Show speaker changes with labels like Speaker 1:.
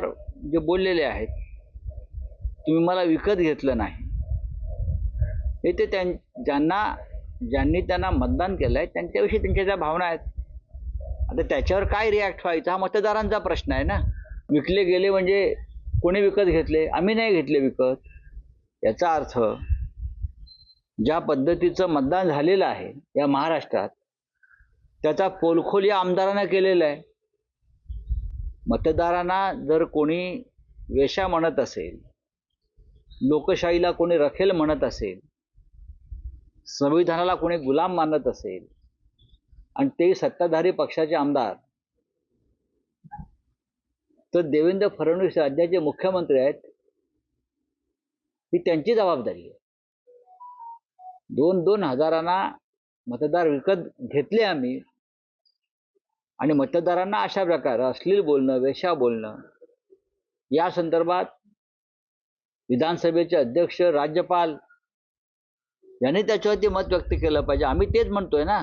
Speaker 1: पवार जे बोललेले आहेत तुम्ही मला विकत घेतलं नाही. हे ते त्यां ज्यांना ज्यांनी त्यांना मतदान केलं आहे त्यांच्याविषयी त्यांच्या ज्या भावना आहेत आता त्याच्यावर काय रिॲक्ट व्हायचा? हा मतदारांचा प्रश्न आहे ना. विकले गेले म्हणजे कोणी विकत घेतले? आम्ही नाही घेतले विकत. याचा अर्थ ज्या पद्धतीचं मतदान झालेलं आहे या महाराष्ट्रात त्याचा पोलखोल या आमदारांना केलेला आहे. मतदारांना जर कोणी वेशा म्हणत असेल लोकशाहीला कोणी रखेल म्हणत असेल संविधानाला कोणी गुलाम मानत असेल आणि ते सत्ताधारी पक्षाचे आमदार तर देवेंद्र फडणवीस राज्याचे मुख्यमंत्री आहेत ही त्यांची जबाबदारी आहे. दोन दोन हजारांना मतदार विकत घेतले आम्ही आणि मतदारांना अशा प्रकारे अश्लील बोलणं वेशा बोलणं या संदर्भात विधानसभेचे अध्यक्ष राज्यपाल यांनी त्याच्यावरती मत व्यक्त केलं पाहिजे. आम्ही तेच म्हणतोय ना.